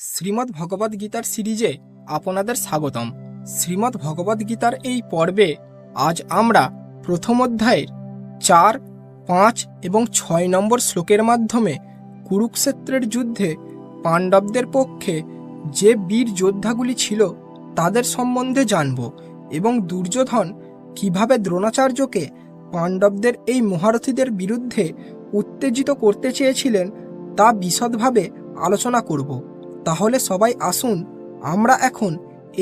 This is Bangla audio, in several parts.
শ্রীমদ্ ভগবদ্ গীতার সিরিজে আপনাদের স্বাগতম। শ্রীমদ্ ভগবদ্ গীতার এই পর্বে আজ আমরা প্রথম অধ্যায়ের চার, পাঁচ এবং ছয় নম্বর শ্লোকের মাধ্যমে কুরুক্ষেত্রের যুদ্ধে পাণ্ডবদের পক্ষে যে বীর যোদ্ধাগুলি ছিল তাদের সম্বন্ধে জানব এবং দুর্যোধন কীভাবে দ্রোণাচার্যকে পাণ্ডবদের এই মহারথীদের বিরুদ্ধে উত্তেজিত করতে চেয়েছিলেন তা বিশদভাবে আলোচনা করব। তাহলে সবাই আসুন, আমরা এখন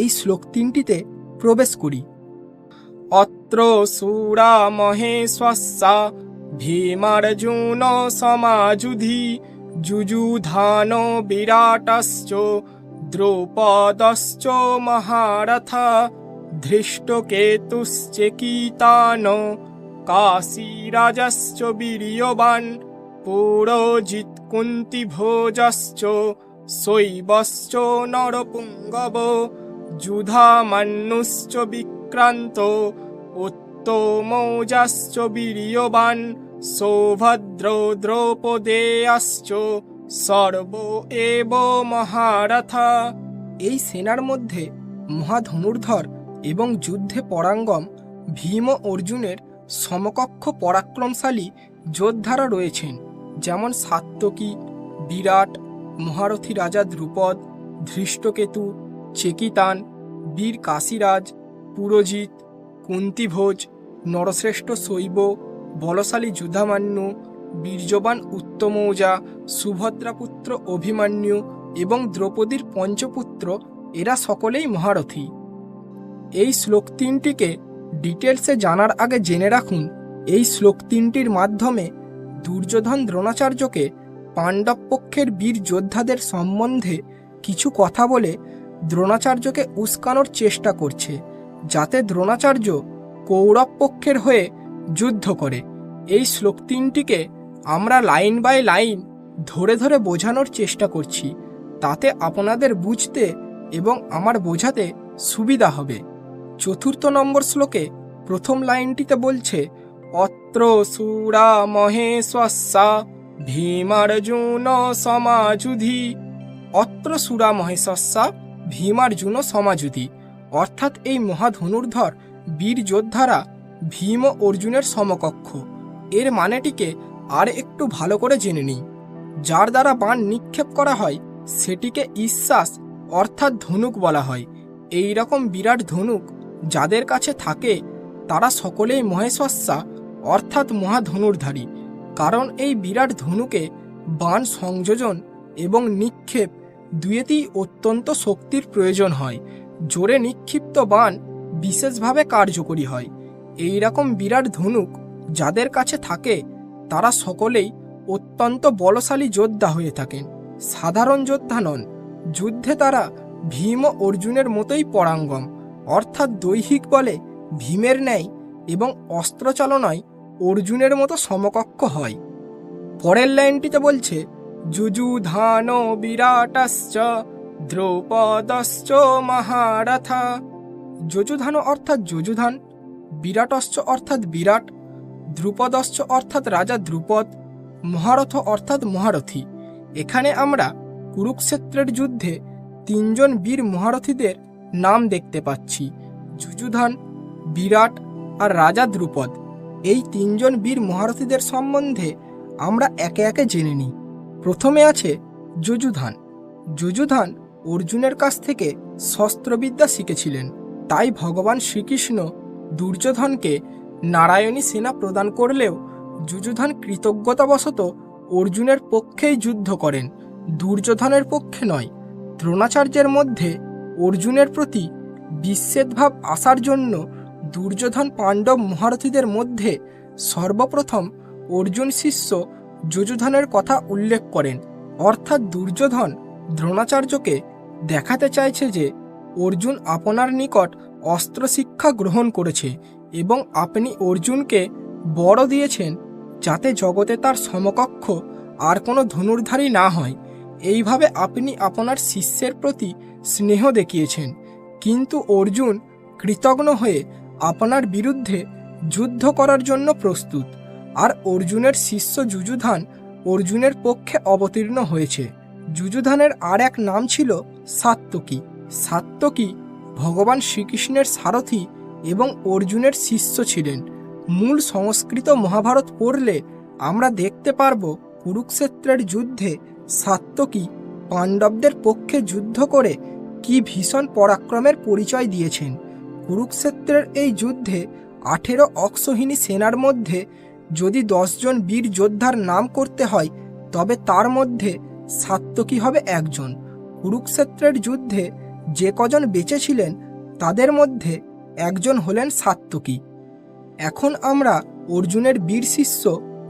এই শ্লোক তিনটিতে প্রবেশ করি। অত্র সুরা মহেশ্বসা ভীমার্জুন সমাযুধি যুযুধান বিরাটশ্চ, দ্রৌপদশ্চ মহারথ, ধৃষ্টকেতুশ্চেকিতান, কাশীরাজশ্চ বীর্যবান পুরোজিৎ কুন্তিভোজশ্চ শৈবশ্চ নরপুঙ্গব যুধামান্যুশ্চ বিক্রান্ত, উত্তমৌজাশ্চ বীর্যবান, সৌভদ্র দ্রৌপদেয়াশ্চ সর্ব এব মহারথা। এই সেনার মধ্যে মহাধনুর্ধর এবং যুদ্ধে পরাঙ্গম ভীম অর্জুনের সমকক্ষ পরাক্রমশালী যোদ্ধারা রয়েছেন, যেমন সাত্যকী বিরাট মহারথী রাজা ধ্রুপদ, ধৃষ্টকেতু, চেকিতান, বীর কাশীরাজ, পুরোজিৎ, কুন্তিভোজ, নরশ্রেষ্ঠ শৈব, বলশালী যুধামান্য, বীর্যবান উত্তমৌজা, সুভদ্রাপুত্র অভিমান্যু এবং দ্রৌপদীর পঞ্চপুত্র, এরা সকলেই মহারথী। এই শ্লোক তিনটিকে ডিটেলসে জানার আগে জেনে রাখুন, এই শ্লোক তিনটির মাধ্যমে দুর্যোধন দ্রোণাচার্যকে পাণ্ডব পক্ষের বীর যোদ্ধাদের সম্বন্ধে কিছু কথা বলে দ্রোণাচার্যকে উস্কানোর চেষ্টা করছে, যাতে দ্রোণাচার্য কৌরব পক্ষের হয়ে যুদ্ধ করে। এই শ্লোক তিনটিকে আমরা লাইন বাই লাইন ধরে ধরে বোঝানোর চেষ্টা করছি, তাতে আপনাদের বুঝতে এবং আমার বোঝাতে সুবিধা হবে। চতুর্থ নম্বর শ্লোকে প্রথম লাইনটিতে বলছে, অত্র সুরা মহেশ্বসা ভীমার্জুন সমাযুধি অত্র সুরা মহেশ্বসা ভীমার্জুন সমাযুধি অর্থাৎ এই মহাধনুর্ধর বীর যোদ্ধারা ভীম অর্জুনের সমকক্ষ। এর মানেটিকে আর একটু ভালো করে জেনে নিই। যার দ্বারা বাণ নিক্ষেপ করা হয়, সেটিকে ঈশ্বাস অর্থাৎ ধনুক বলা হয়। এই রকম বিরাট ধনুক যাদের কাছে থাকে, তারা সকলেই মহেশ্বস্যা অর্থাৎ মহাধনুর্ধারী। কারণ এই বিরাট ধনুকে বান সংযোজন এবং নিক্ষেপ দুয়েতেই অত্যন্ত শক্তির প্রয়োজন হয়। জোরে নিক্ষিপ্ত বান বিশেষভাবে কার্যকরী হয়। এই রকম বিরাট ধনুক যাদের কাছে থাকে, তারা সকলেই অত্যন্ত বলশালী যোদ্ধা হয়ে থাকেন। সাধারণ যোদ্ধা নন, যুদ্ধে তারা ভীম অর্জুনের মতোই পরাঙ্গম। অর্থাৎ দৈহিক বলে ভীমের ন্যায় এবং অস্ত্রচালনায় অর্জুনের মতো সমকক্ষ হয়। পরের লাইনটিতে বলছে যুযুধান বিরাটশ্চ, দ্রৌপদশ্চ মহারথা। যজুধান অর্থাৎ যজুধান বিরাটশ্চ অর্থাৎ বিরাট, দ্রুপদশ্চ অর্থাৎ রাজা দ্রুপদ, মহারথ অর্থাৎ মহারথী। এখানে আমরা কুরুক্ষেত্রের যুদ্ধে তিনজন বীর মহারথীদের নাম দেখতে পাচ্ছি। যুযুধান বিরাট আর রাজা দ্রুপদ। এই তিনজন বীর মহারথীদের সম্বন্ধে আমরা একে একে জেনে নিই। প্রথমে আছে যজুধান যজুধান অর্জুনের কাছ থেকে শস্ত্রবিদ্যা শিখেছিলেন। তাই ভগবান শ্রীকৃষ্ণ দুর্যোধনকে নারায়ণী সেনা প্রদান করলেও যুযুধান কৃতজ্ঞতাবশত অর্জুনের পক্ষেই যুদ্ধ করেন। দুর্যোধনের পক্ষে নয়, দ্রোণাচার্যের মধ্যে অর্জুনের প্রতি বিচ্ছেদভাব আসার জন্য দুর্যোধন পাণ্ডব মহারথীদের মধ্যে সর্বপ্রথম অর্জুন শিষ্য যুযুধনের কথা উল্লেখ করেন। অর্থাৎ দুর্যোধন দ্রোণাচার্যকে দেখাতে চাইছে যে, অর্জুন আপনার নিকট অস্ত্র শিক্ষা গ্রহণ করেছে এবং আপনি অর্জুনকে বড় দিয়েছেন যাতে জগতে তার সমকক্ষ আর কোনো ধনুর্ধারী না হয়। এইভাবে আপনি আপনার শিষ্যের প্রতি স্নেহ দেখিয়েছেন। কিন্তু অর্জুন কৃতজ্ঞ হয়ে আপনার বিরুদ্ধে যুদ্ধ করার জন্য প্রস্তুত। আর অর্জুনের শিষ্য যুযুধান অর্জুনের পক্ষে অবতীর্ণ হয়েছে। যুযুধানের আর এক নাম ছিল সাত্তকী সাত্তকী ভগবান শ্রীকৃষ্ণের সারথি এবং অর্জুনের শিষ্য ছিলেন। মূল সংস্কৃত মহাভারত পড়লে আমরা দেখতে পারব কুরুক্ষেত্রের যুদ্ধে সাত্তকী পাণ্ডবদের পক্ষে যুদ্ধ করে কি ভীষণ পরাক্রমের পরিচয় দিয়েছেন। কুরুক্ষেত্রের এই যুদ্ধে আঠেরো অক্ষহিনী সেনার মধ্যে যদি দশজন বীর যোদ্ধার নাম করতে হয়, তবে তার মধ্যে সাত্তকী হবে একজন। কুরুক্ষেত্রের যুদ্ধে যে কজন বেঁচে ছিলেন, তাদের মধ্যে একজন হলেন সাত্তকী এখন আমরা অর্জুনের বীর শিষ্য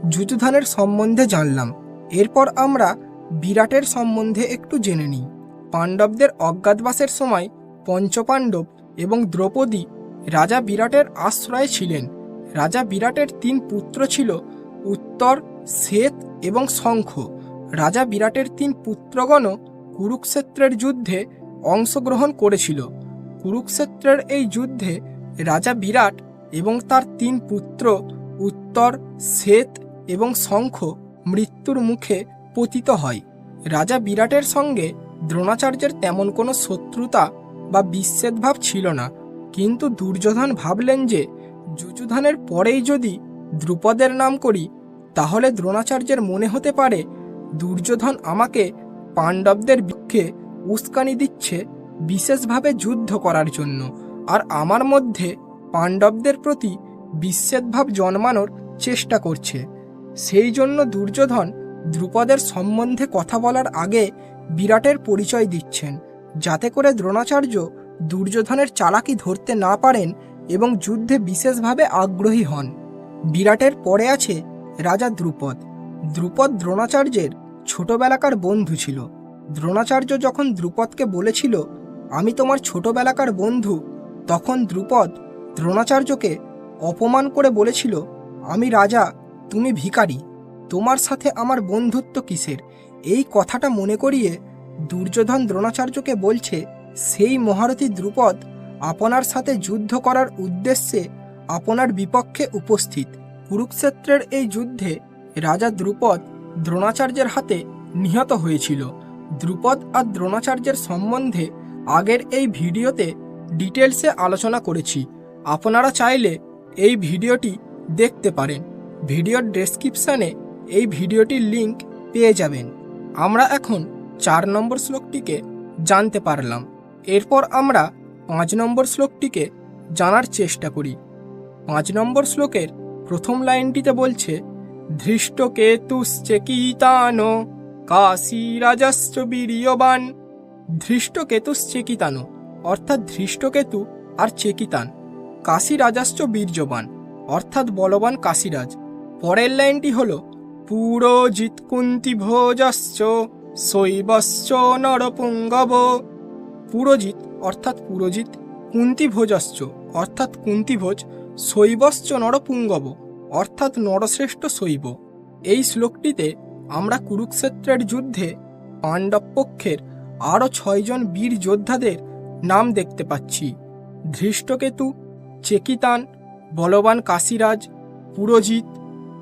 যুযুধানের সম্বন্ধে জানলাম। এরপর আমরা বিরাটের সম্বন্ধে একটু জেনে নিই। পাণ্ডবদের অজ্ঞাতবাসের সময় পঞ্চপাণ্ডব এবং দ্রৌপদী রাজা বিরাটের আশ্রয়ে ছিলেন। রাজা বিরাটের তিন পুত্র ছিল উত্তর, শ্বেত এবং শঙ্খ। রাজা বিরাটের তিন পুত্রগণও কুরুক্ষেত্রের যুদ্ধে অংশগ্রহণ করেছিল। কুরুক্ষেত্রের এই যুদ্ধে রাজা বিরাট এবং তার তিন পুত্র উত্তর, শ্বেত এবং শঙ্খ মৃত্যুর মুখে পতিত হয়। রাজা বিরাটের সঙ্গে দ্রোণাচার্যের তেমন কোনো শত্রুতা বা বিচ্ছেদভাব ছিল না। কিন্তু দুর্যোধন ভাবলেন যে, যুযুধানের পরেই যদি দ্রুপদের নাম করি, তাহলে দ্রোণাচার্যের মনে হতে পারে, দুর্যোধন আমাকে পাণ্ডবদের পক্ষে উস্কানি দিচ্ছে বিশেষভাবে যুদ্ধ করার জন্য। আর আমার মধ্যে পাণ্ডবদের প্রতি বিচ্ছেদভাব জন্মানোর চেষ্টা করছে। সেই জন্য দুর্যোধন দ্রুপদের সম্বন্ধে কথা বলার আগে বিরাটের পরিচয় দিচ্ছেন। যাতে করে দ্রোণাচার্য দুর্যোধনের চালাকি ধরতে না পারেন এবং যুদ্ধে বিশেষভাবে আগ্রহী হন। বিরাটের পরে আছে রাজা দ্রুপদ। দ্রুপদ দ্রোণাচার্যের ছোটবেলাকার বন্ধু ছিল। দ্রোণাচার্য যখন দ্রুপদকে বলেছিল, আমি তোমার ছোটবেলাকার বন্ধু তখন দ্রুপদ দ্রোণাচার্যকে অপমান করে বলেছিল, আমি রাজা, তুমি ভিখারি। তোমার সাথে আমার বন্ধুত্ব কিসের? এই কথাটা মনে করিয়ে দুর্যোধন দ্রোণাচার্যকে বলছে, সেই মহারথী দ্রুপদ আপনার সাথে যুদ্ধ করার উদ্দেশ্যে আপনার বিপক্ষে উপস্থিত। কুরুক্ষেত্রের এই যুদ্ধে রাজা দ্রুপদ দ্রোণাচার্যের হাতে নিহত হয়েছিল। দ্রুপদ আর দ্রোণাচার্যের সম্বন্ধে আগের এই ভিডিওতে ডিটেলসে আলোচনা করেছি। আপনারা চাইলে এই ভিডিওটি দেখতে পারেন। ভিডিওর ডেসক্রিপশানে এই ভিডিওটির লিংক পেয়ে যাবেন। আমরা এখন চার নম্বর শ্লোকটিকে জানতে পারলাম। এরপর আমরা পাঁচ নম্বর শ্লোকটিকে জানার চেষ্টা করি। পাঁচ নম্বর শ্লোকের প্রথম লাইনটিতে বলছে ধৃষ্টকেতুশ্চেকিতানো কাশীরাজস্য বীর্যবান। ধৃষ্টকেতুশ্চেকিতানো অর্থাৎ ধৃষ্টকেতু আর চেকিতান, কাশী রাজাশ্চ বীর্যবান, অর্থাৎ বলবান কাশীরাজ। পরের লাইনটি হল পুরো কুন্তি ভোজশ্চ শৈবশ্চ নরপুঙ্গব। পুরোজিৎ, অর্থাৎ পুরোজিৎ, কুন্তিভোজশ্চ, অর্থাৎ কুন্তিভোজ, শৈবশ্চ নরপুঙ্গব, অর্থাৎ নরশ্রেষ্ঠ শৈব। এই শ্লোকটিতে আমরা কুরুক্ষেত্রের যুদ্ধে পাণ্ডব পক্ষের আরও ছয়জন বীর যোদ্ধাদের নাম দেখতে পাচ্ছি। ধৃষ্টকেতু, চেকিতান, বলবান কাশীরাজ, পুরোজিৎ,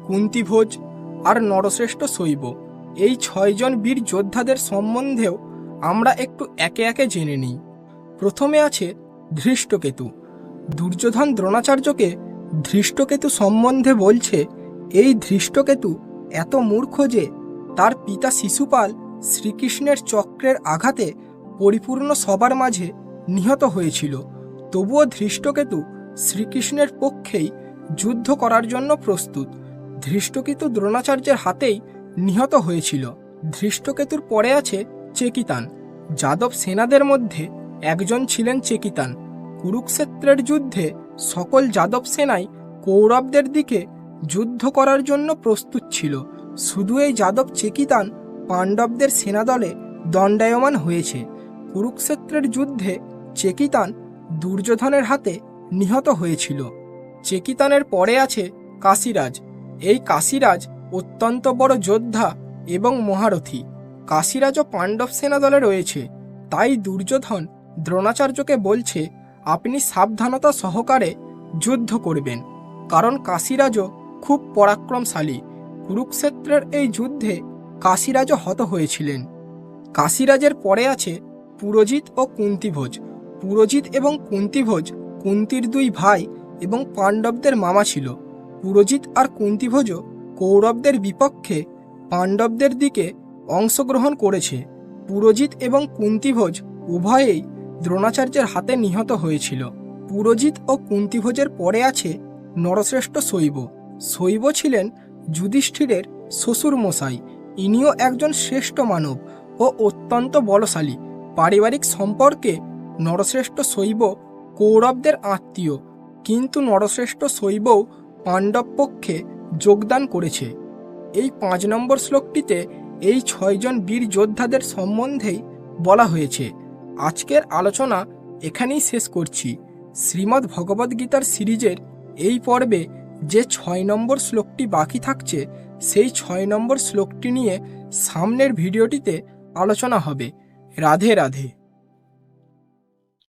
কুন্তিভোজ আর নরশ্রেষ্ঠ শৈব। এই ছয়জন বীর যোদ্ধাদের সম্বন্ধেও আমরা একটু একে একে জেনে নিই। প্রথমে আছে ধৃষ্টকেতু। দুর্যোধন দ্রোণাচার্যকে ধৃষ্টকেতু সম্বন্ধে বলছে, এই ধৃষ্টকেতু এত মূর্খ যে তার পিতা শিশুপাল শ্রীকৃষ্ণের চক্রের আঘাতে পরিপূর্ণ সবার মাঝে নিহত হয়েছিল। তবুও ধৃষ্টকেতু শ্রীকৃষ্ণের পক্ষেই যুদ্ধ করার জন্য প্রস্তুত। ধৃষ্টকেতু দ্রোণাচার্যের হাতেই নিহত হয়েছিল। ধৃষ্টকেতুর পরে আছে চেকিতান। যাদব সেনাদের মধ্যে একজন ছিলেন চেকিতান। কুরুক্ষেত্রের যুদ্ধে সকল যাদব সেনাই কৌরবদের দিকে যুদ্ধ করার জন্য প্রস্তুত ছিল। শুধু এই যাদব চেকিতান, পাণ্ডবদের সেনাদলে দণ্ডায়মান হয়েছে। কুরুক্ষেত্রের যুদ্ধে চেকিতান দুর্যোধনের হাতে নিহত হয়েছিল। চেকিতানের পরে আছে কাশীরাজ। এই কাশীরাজ অত্যন্ত বড় যোদ্ধা এবং মহারথী। কাশীরাজও পাণ্ডব সেনা দলে রয়েছে। তাই দুর্যোধন দ্রোণাচার্যকে বলছে, আপনি সাবধানতা সহকারে যুদ্ধ করবেন। কারণ কাশীরাজও খুব পরাক্রমশালী। কুরুক্ষেত্রের এই যুদ্ধে কাশীরাজও হত হয়েছিলেন। কাশীরাজের পরে আছে পুরোজিৎ ও কুন্তিভোজ। পুরোজিৎ এবং কুন্তিভোজ কুন্তির দুই ভাই এবং পাণ্ডবদের মামা ছিল। পুরোজিৎ আর কুন্তিভোজও কৌরবদের বিপক্ষে পাণ্ডবদের দিকে অংশগ্রহণ করেছে। পুরোজিৎ এবং কুন্তিভোজ উভয়েই দ্রোণাচার্যের হাতে নিহত হয়েছিল। পুরোজিৎ ও কুন্তিভোজের পরে আছে নরশ্রেষ্ঠ শৈব। শৈব ছিলেন যুধিষ্ঠিরের শ্বশুর মশাই ইনিও একজন শ্রেষ্ঠ মানব ও অত্যন্ত বলশালী। পারিবারিক সম্পর্কে নরশ্রেষ্ঠ শৈব কৌরবদের আত্মীয়। কিন্তু নরশ্রেষ্ঠ শৈবও পাণ্ডব পক্ষে যোগদান করেছে। এই পাঁচ নম্বর শ্লোকটিতে এই ছয়জন বীর যোদ্ধাদের সম্বন্ধেই বলা হয়েছে। আজকের আলোচনা এখানেই শেষ করছি। শ্রীমদ্ ভগবদ্গীতার সিরিজের এই পর্বে যে ছয় নম্বর শ্লোকটি বাকি থাকছে, সেই ছয় নম্বর শ্লোকটি নিয়ে সামনের ভিডিওটিতে আলোচনা হবে। রাধে রাধে।